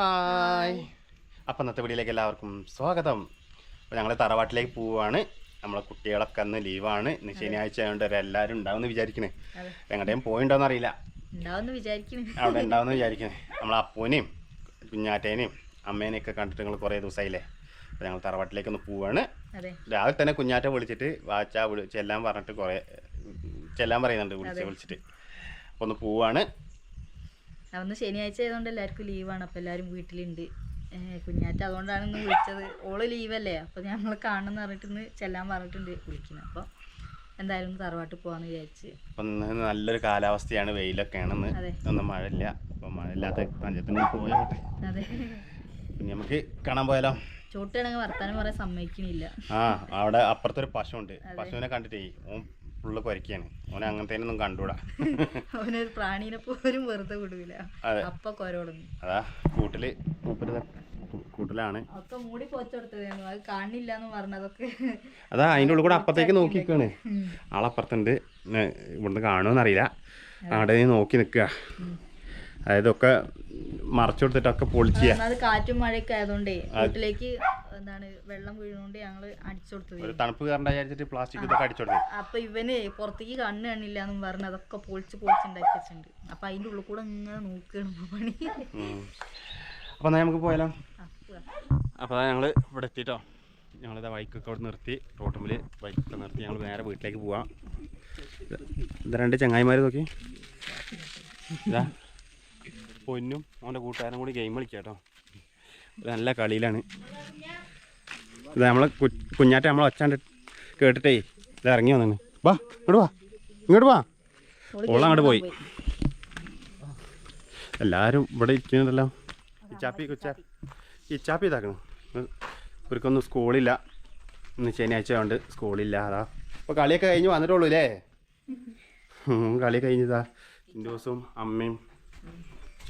Hi അപ്പം ഇന്നത്തെ വീഡിയോയിലേക്ക് എല്ലാവർക്കും സ്വാഗതം. അപ്പോൾ ഞങ്ങൾ തറവാട്ടിലേക്ക് പോവുകയാണ് നമ്മളെ കുട്ടികളൊക്കെ അന്ന് ലീവാണ്. ഇന്ന് ശനിയാഴ്ച ആയതുകൊണ്ട് എല്ലാവരും ഉണ്ടാവും വിചാരിക്കണേ. എങ്ങോട്ടേയും പോയിണ്ടോന്ന് അറിയില്ല. അവിടെ ഉണ്ടാവുമെന്ന് വിചാരിക്കണേ. നമ്മളെ അപ്പൂനെയും കുഞ്ഞാറ്റേനെയും അമ്മേനെയൊക്കെ കണ്ടിട്ട് നിങ്ങൾ കുറേ ദിവസമായില്ലേ അപ്പോൾ ഞങ്ങൾ തറവാട്ടിലേക്ക് ഒന്ന് പോവുകയാണ് രാവിലെ തന്നെ കുഞ്ഞാറ്റ വിളിച്ചിട്ട് വാച്ച വിളിച്ച് എല്ലാം പറഞ്ഞിട്ട് കുറേ ചെല്ലാൻ പറയുന്നുണ്ട് വിളിച്ച് വിളിച്ചിട്ട്. അപ്പോൾ ഒന്ന് പോവുകയാണ് അന്ന് ശനിയാഴ്ച ആയതുകൊണ്ട് എല്ലാവർക്കും ലീവാണ് അപ്പം എല്ലാവരും വീട്ടിലുണ്ട്. കുഞ്ഞാറ്റ അതുകൊണ്ടാണ് ഇന്ന് വിളിച്ചത്. ഓൾ ലീവല്ലേ അപ്പം ഞങ്ങൾ എന്ന് പറഞ്ഞിട്ട് ഇന്ന് ചെല്ലാൻ പറഞ്ഞിട്ടുണ്ട് വിളിക്കുന്നത് അപ്പോൾ എന്തായാലും തറവാട്ട് പോവാന്ന് വിചാരിച്ച്. നല്ലൊരു കാലാവസ്ഥയാണ്. വെയിലൊക്കെ ആണെന്ന്. ഒന്നും മഴയില്ല. അപ്പം മഴയില്ലാത്ത പഞ്ചത്തിന് പോയോട്ടെ അതെ. നമുക്ക് കാണാൻ പോയാലോ? ചോട്ടാണെങ്കിൽ വർത്താനം പറയാൻ സമ്മതിക്കുന്നില്ല ആ അവിടെ അപ്പുറത്തൊരു പശു ഉണ്ട് പശുവിനെ കണ്ടിട്ടേ. ഫുള്ള് കുരയ്ക്കാണ്. ഓനെ അങ്ങനത്തേനൊന്നും കണ്ടുകൂടാ അവനൊരു പ്രാണീനെ പോലും വെറുതെ വിടൂല. അതെ. അപ്പൊ കൊരോടുന്നു അതാ കൂട്ടിൽ കൂട്ടിലാണ്. ഒക്കെ മൂടി പോച്ചെടുത്തതായിരുന്നു. അത് കാണില്ല എന്ന് പറഞ്ഞതൊക്കെ അതാ അതിന്റെ ഉള്ളിൽ കൂടെ നോക്കി നോക്കിക്കാണ്. ആളപ്പുറത്തുണ്ട്. ഇവിടുന്ന് കാണുമെന്നറിയില്ല അവിടെ നോക്കി നിൽക്കുക. അതായത് ഒക്കെ മറച്ചു കൊടുത്തിട്ടൊക്കെ പൊളിച്ച് കാറ്റും മഴയൊക്കെ ആയതുകൊണ്ടേ വീട്ടിലേക്ക് എന്താണ് വെള്ളം വീഴുന്നോണ്ട് ഞങ്ങൾ അടിച്ചു കൊടുത്തത്. ഒരു തണുപ്പ് കാരണം പ്ലാസ്റ്റിക് ഇതൊക്കെ അടിച്ചു കൊടുത്തു അപ്പൊ ഇവന് പുറത്തേക്ക് കണ്ണ് കണ്ണില്ല എന്നും പറഞ്ഞ് അതൊക്കെ പൊളിച്ച് പൊളിച്ചുണ്ടാക്കി വെച്ചിട്ടുണ്ട്. അപ്പൊ അതിന്റെ ഉള്ളിൽ കൂടെ ഇങ്ങനെ നോക്കുകയാണ് പണി. എന്നാൽ നമുക്ക് പോയാലോ? അപ്പൊ ഞങ്ങൾ ഇവിടെ എത്തിട്ടോ. ഞങ്ങളിത് ബൈക്കൊക്കെ അവിടെ നിർത്തി റോട്ടുമ്പിൽ ബൈക്കൊക്കെ നിർത്തി ഞങ്ങൾ നേരെ വീട്ടിലേക്ക് പോവാം. ഇത് രണ്ട് ചങ്ങായിമാർ നോക്കി. ഇതാ പൊന്നും അവന്റെ കൂട്ടുകാരും കൂടി ഗെയിം കളിക്കാം കേട്ടോ നല്ല കളിയിലാണ്. ഇത് നമ്മളെ കുഞ്ഞാറ്റ നമ്മളെ ഒച്ചാണ്ട് കേട്ടിട്ടേ ഇത് ഇറങ്ങി വന്നു വാ ഇങ്ങോട്ട് വാ ഇങ്ങോട്ട് വാ. ഓൾ അങ്ങോട്ട് പോയി. എല്ലാവരും ഇവിടെ ഇരിക്കുന്നുണ്ടല്ലോ. ഇച്ചാപ്പി കുച്ചാ ഇച്ചാപ്പി ഇതാക്കണം. ഇവർക്കൊന്നും സ്കൂളില്ല. ഇന്ന് ശനിയാഴ്ച ആയതുകൊണ്ട് സ്കൂളില്ല അതാ. അപ്പോൾ കളിയൊക്കെ കഴിഞ്ഞ് വന്നിട്ടുള്ളൂ അല്ലേ കളി കഴിഞ്ഞതാ ദിവസവും അമ്മയും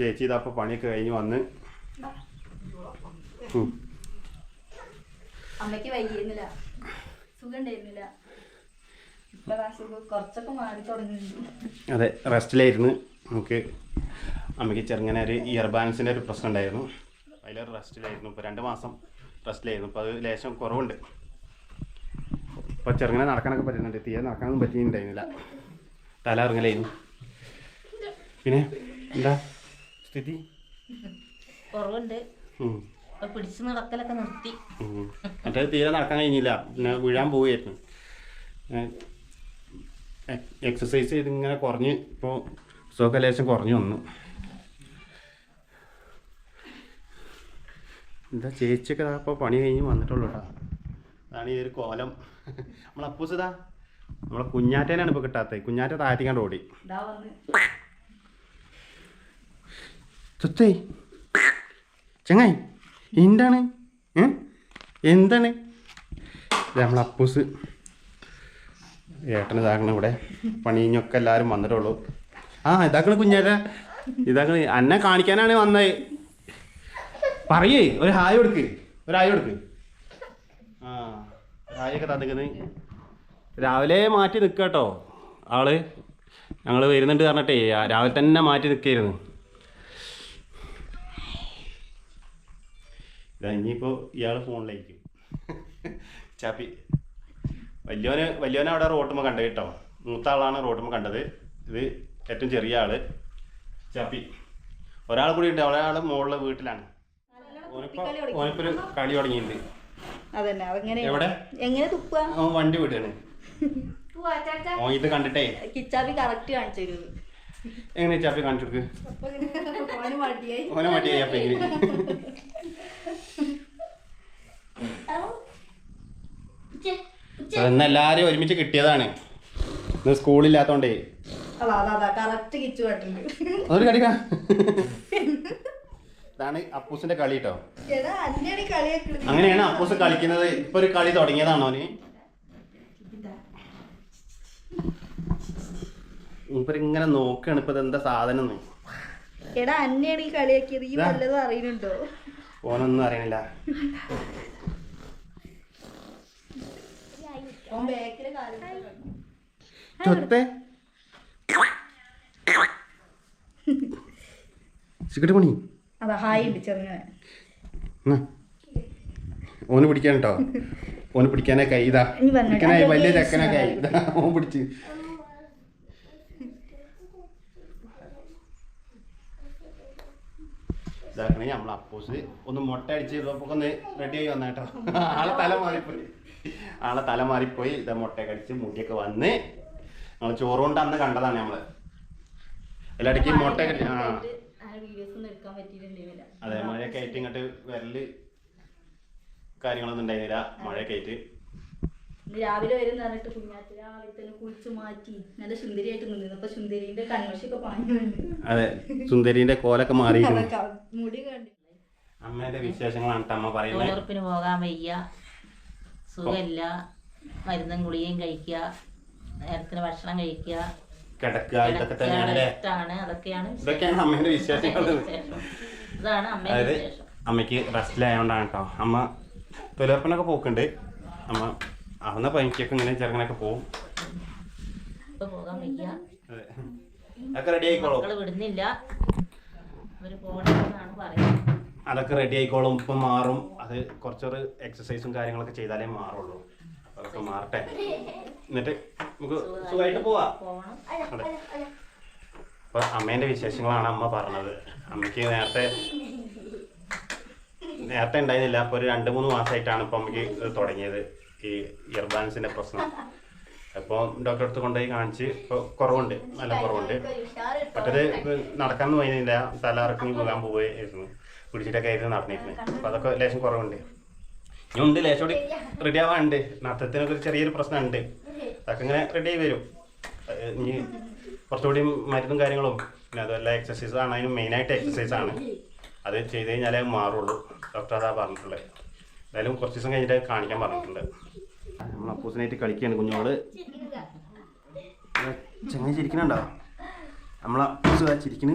ചേച്ചി ഇതാ അപ്പൊ പണിയൊക്കെ കഴിഞ്ഞ് വന്ന്. അമ്മയ്ക്ക് വയ്യുന്നില്ല സുഖം ഉണ്ടായിരുന്നില്ല ഇപ്പൊ ആ കുറച്ചൊക്കെ മാറി അതെ റെസ്റ്റിലായിരുന്നു. നമുക്ക് അമ്മയ്ക്ക് ചെറുങ്ങനെ ഒരു ഇയർ ബാലൻസിന്റെ ഒരു പ്രശ്നം ഉണ്ടായിരുന്നു. അതിലൊരു റെസ്റ്റിലായിരുന്നു. ഇപ്പോൾ രണ്ട് മാസം റെസ്റ്റിലായിരുന്നു. ഇപ്പോൾ അത് ലേശം കുറവുണ്ട്. ഇപ്പോൾ ചെറുങ്ങനെ നടക്കാനൊക്കെ പറ്റുന്നുണ്ട്. തീരെ നടക്കാനൊന്നും പറ്റിയിട്ടുണ്ടായിരുന്നില്ല. തല ഇറങ്ങലായിരുന്നു പിന്നെ എന്താ? സ്ഥിതി? കുറവുണ്ട്. പിടിച്ചു നടക്കലൊക്കെ നിർത്തി. മറ്റേ തീരെ നടക്കാൻ കഴിഞ്ഞില്ല. പിന്നെ വീഴാൻ പോവുകയായിരുന്നു എക്സസൈസ് ചെയ്ത് ഇങ്ങനെ കുറഞ്ഞ് ഇപ്പോൾ സുഖമൊക്കെ ലേശം കുറഞ്ഞു വന്നു. എന്താ ചേച്ചിയൊക്കെ അപ്പോൾ പണി കഴിഞ്ഞ് വന്നിട്ടുള്ളൂ കേട്ടോ അതാണ് ഈ ഒരു കോലം. നമ്മളെ അപ്പൂസിതാ നമ്മളെ കുഞ്ഞാറ്റേനാണ് ഇപ്പോൾ കിട്ടാത്തത്. കുഞ്ഞാറ്റ താഴ്ത്തിക്കാണ്ട് ഓടി. വന്ന് ചങ്ങായി എന്താണ്? എന്താണ്? നമ്മളപ്പൂസ് ഏട്ടന് ഇതാക്കണ ഇവിടെ പണിഞ്ഞൊക്കെ എല്ലാവരും വന്നിട്ടുള്ളൂ. ആ ഇതാക്കണ കുഞ്ഞേട്ട. ഇതാക്കണ. അന്നെ കാണിക്കാനാണ് വന്നത് പറയേ ഒരു ഹായ് കൊടുക്ക്. ഒരു ഹായ് കൊടുക്ക്. ആ ഹായൊക്കെ തന്നിക്കുന്നത് രാവിലെ മാറ്റി നിൽക്കുക കേട്ടോ ആൾ. ഞങ്ങൾ വരുന്നുണ്ട് പറഞ്ഞിട്ടേ രാവിലെ തന്നെ മാറ്റി നിൽക്കായിരുന്നു ഇതാ ഇനിയിപ്പോൾ ഇയാൾ ഫോണിലായിരിക്കും. ചാപ്പി. വലിയോന് വലിയോനെ അവിടെ റോട്ടുമ്പോൾ കണ്ടത് കേട്ടോ. മൂത്ത ആളാണ് റോട്ടുമ്പോൾ കണ്ടത്. ഇത് ഏറ്റവും ചെറിയ ആൾ. ചാപ്പി. ഒരാൾ കൂടി ഉണ്ട്. ഒരാൾ മുകളിലെ വീട്ടിലാണ്. ഓനിപ്പോ ഓനിപ്പോ ഒരു കളി തുടങ്ങിയിട്ടുണ്ട്. അതന്നെ. എവിടെ? എങ്ങനെ തുപ്പുക? അവൻ വണ്ടി വിടുകയാണ്. ഓൻ ഇത് കണ്ടിട്ടേ. കിച്ചാപ്പി കറക്റ്റ് കാണിച്ചു എങ്ങനെ ചാപ്പി കാണിച്ചു കൊടുക്ക്? ഓനെ മടിയായി. മടിയാ അപ്പൊ എങ്ങനെ ഇന്ന് എല്ലാരും ഒരുമിച്ച് കിട്ടിയതാണ്. ഇന്ന് സ്കൂളില്ലാത്തോണ്ടേ. അതൊരു കളിക്കാ ഇതാണ് അപ്പൂസിന്റെ കളി കേട്ടോ അങ്ങനെയാണ് അപ്പൂസ് കളിക്കുന്നത്. ഇപ്പൊ ഒരു കളി തുടങ്ങിയതാണോ അവന്? ഇപ്പൊ ഇങ്ങനെ നോക്കാണ്. ഇപ്പൊ എന്താ സാധനം എടാ അന്നയാണ് ഈ കളിയാക്കിയത് ഈ. വല്ലതും അറിയുന്നുണ്ടോ ഓനൊന്നും അറിയണില്ല. സിഗരറ്റ് പണി? അതാ ഹായ് ഉണ്ട് ചെറുങ്ങനെ. എന്നാ. ഓന് പിടിക്കാൻ കേട്ടോ ഓന് പിടിക്കാനേ കൈതാ പിടിക്കാനായി വലിയ ചക്കനെ കൈതാ ഓൻ പിടിച്ച്. ഇതാക്കണേ നമ്മൾ അപ്പോസ്. ഒന്ന് മുട്ട അടിച്ച് ഒന്ന് റെഡി ആയി വന്നേട്ടോ. ആളെ തല മാറിപ്പോയി. ആളെ തല മാറിപ്പോയി ഇതാ മുട്ടയൊക്കെ കടിച്ച് മുടിയൊക്കെ വന്ന് നമ്മൾ ചോറ് കൊണ്ട് അന്ന് കണ്ടതാണ് നമ്മൾ. എല്ലാടക്കും മുട്ടയൊക്കെ ആ. വീഡിയോസ് എടുക്കാൻ പറ്റിയിട്ടുണ്ടായിരുന്നില്ല അതെ മഴയൊക്കെ ആയിട്ട് ഇങ്ങോട്ട് വരൽ കാര്യങ്ങളൊന്നും ഉണ്ടായിരുന്നില്ല. മഴയൊക്കെ ആയിട്ട്. ഇന്ന് രാവിലെ വരും പറഞ്ഞിട്ട് കുഞ്ഞാത്തി രാവിലെ തന്നെ കുളിച്ച് മാറ്റി. നല്ല സുന്ദരിയായിട്ട് നിന്നിരുന്നു. അപ്പൊ സുന്ദരിന്റെ കൺവശൊക്കെ പാഞ്ഞു അതെ സുന്ദരിന്റെ കോലൊക്കെ മാറി മുടി കണ്ടു അമ്മേന്റെ വിശേഷങ്ങളാണ് അമ്മ പറയുന്നത് പോകാൻ വയ്യ. സുഖമില്ല. മരുന്നും ഗുളികയും കഴിക്കുക. നേരത്തിന് ഭക്ഷണം കഴിക്കുക. കിടക്കുക ഇതൊക്കെ തന്നെയാണ് ഇഷ്ടമാണ്. അതൊക്കെയാണ് ഇതൊക്കെയാണ് അമ്മേന്റെ വിശേഷങ്ങൾ വിശേഷം. ഇതാണ് അമ്മയുടെ അതായത് വിശേഷം. അമ്മയ്ക്ക് റെസ്റ്റിലായോണ്ടാണ് കേട്ടോ അമ്മ തൊഴിലുറപ്പിനൊക്കെ പോക്കുണ്ട്. അമ്മ അവന്ന പനിക്കൊക്കെ ഇങ്ങനെ ചെറുങ്ങനൊക്കെ പോകും ഇപ്പൊ പോകാൻ വയ്യ. അതെ. അതൊക്കെ റെഡി ആയിക്കോളൂ. മക്കൾ വിടുന്നില്ല. അവർ പോകണമെന്നാണ് പറയുന്നത്. അതൊക്കെ റെഡി ആയിക്കോളും. ഇപ്പം മാറും. അത് കുറച്ചൊരു എക്സസൈസും കാര്യങ്ങളൊക്കെ ചെയ്താലേ മാറുള്ളൂ. അതൊക്കെ മാറട്ടെ. എന്നിട്ട് നമുക്ക് സുഖമായിട്ട് പോവാ. അതെ. അപ്പൊ അമ്മേന്റെ വിശേഷങ്ങളാണ് അമ്മ പറഞ്ഞത്. അമ്മയ്ക്ക് നേരത്തെ നേരത്തെ ഉണ്ടായിരുന്നില്ല. അപ്പൊ ഒരു രണ്ട് മൂന്ന് മാസമായിട്ടാണ് ഇപ്പൊ അമ്മയ്ക്ക് തുടങ്ങിയത്. ഈ ഇയർബാൻസിന്റെ പ്രശ്നം. അപ്പോൾ ഡോക്ടറെ അടുത്ത് കൊണ്ടുപോയി കാണിച്ച് ഇപ്പൊ കുറവുണ്ട്. നല്ല കുറവുണ്ട്. മറ്റേത് നടക്കാൻ പോയിരുന്നില്ല തല ഇറക്കി പോകാൻ പോവുകയായിരുന്നു. പിടിച്ചിട്ടൊക്കെ ആയിരുന്നു നടന്നിരുന്നത്. അപ്പൊ അതൊക്കെ ലേശം കുറവുണ്ട്. ഇനി ഉണ്ട് ലേശം കൂടി റെഡി ആവാനുണ്ട് നടത്തത്തിനൊക്കെ ഒരു ചെറിയൊരു പ്രശ്നമുണ്ട്. അതൊക്കെ ഇങ്ങനെ റെഡി ആയി വരും. ഇനി കുറച്ചുകൂടി മരുന്നും കാര്യങ്ങളും പിന്നെ അതുമല്ല എക്സസൈസ് ആണ്. അതിന് മെയിനായിട്ട് എക്സസൈസ് ആണ്. അത് ചെയ്ത് കഴിഞ്ഞാലേ മാറുള്ളൂ. ഡോക്ടർ അതാ പറഞ്ഞിട്ടുള്ളത് എന്തായാലും കുറച്ച് ദിവസം കഴിഞ്ഞിട്ട് കാണിക്കാൻ പറഞ്ഞിട്ടുണ്ട്. നമ്മൾ അപ്പൂസിനായിട്ട് കളിക്കുകയാണ് കുഞ്ഞോൾ ചങ്ങായി ചിരിക്കണുണ്ടോ നമ്മളെ അപ്പൂസ് ചിരിക്കണ്.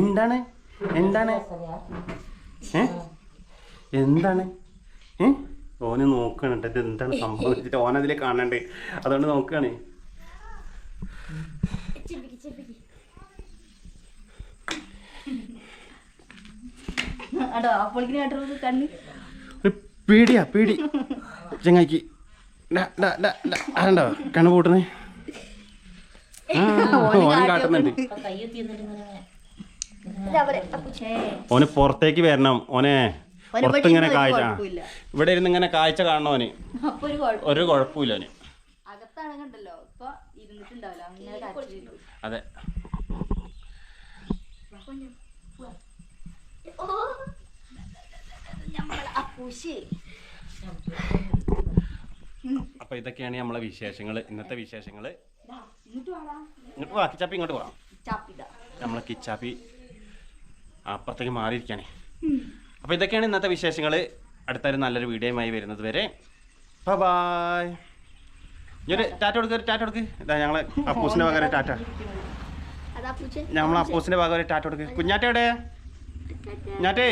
എന്താണ്? എന്താണ്? ഏ? എന്താണ്? ഏ? ഓന് നോക്കണം ഇത് എന്താണ് സംഭവിച്ചിട്ട് ഓൻ അതിലെ കാണണ്ടേ? അതുകൊണ്ട് നോക്കുകയാണ് പേടിയാ പേടി. ചങ്ങാക്കി ആരണ്ടോ? കണ്ണു പൂട്ടുന്നേ? ആ ഓൻ കാട്ടുന്നുണ്ട് ഇപ്പൊ കയ്യെത്തി എന്നിട്ട് ഇങ്ങനെ ഓന് പുറത്തേക്ക് വരണം. ഓനെ പുറത്തിങ്ങനെ പുറത്ത് ഇങ്ങനെ ഇവിടെ കാഴ്ച. ഇവിടെ ഇരുന്ന് ഇങ്ങനെ കാഴ്ച കാണണം ഓന്. ഒരു കുഴപ്പം ഒരു കുഴപ്പമില്ല ഓന്. അതെ. അപ്പൊ ഇതൊക്കെയാണ് നമ്മളെ വിശേഷങ്ങൾ ഇന്നത്തെ വിശേഷങ്ങൾ ഇങ്ങോട്ട് വാ കിച്ചാപ്പി ഇങ്ങോട്ട് വാ. നമ്മളെ കിച്ചാപ്പി അപ്പുറത്തേക്ക് മാറിയിരിക്കാനേ അപ്പോൾ ഇതൊക്കെയാണ് ഇന്നത്തെ വിശേഷങ്ങൾ അടുത്തൊരു നല്ലൊരു വീഡിയോയുമായി വരുന്നത് വരെ. ബായ് ഇനി ടാറ്റ കൊടുക്ക് ടാറ്റ കൊടുക്ക്. ഇതാ ഞങ്ങളെ അപ്പൂസിന്റെ പകരം ടാറ്റ. അതാ അപ്പൂസിന്റെ പകരം ടാറ്റ കൊടുക്ക്. കുഞ്ഞാറ്റ എവിടെ? കുഞ്ഞാറ്റേ.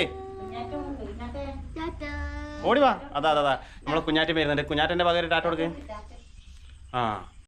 ഓടി വാ. അതാ അതാ അതാ. നമ്മളെ കുഞ്ഞാറ്റ വരുന്നുണ്ട് കുഞ്ഞാറ്റന്റെ പകരം ടാറ്റ കൊടുക്ക്. ആ.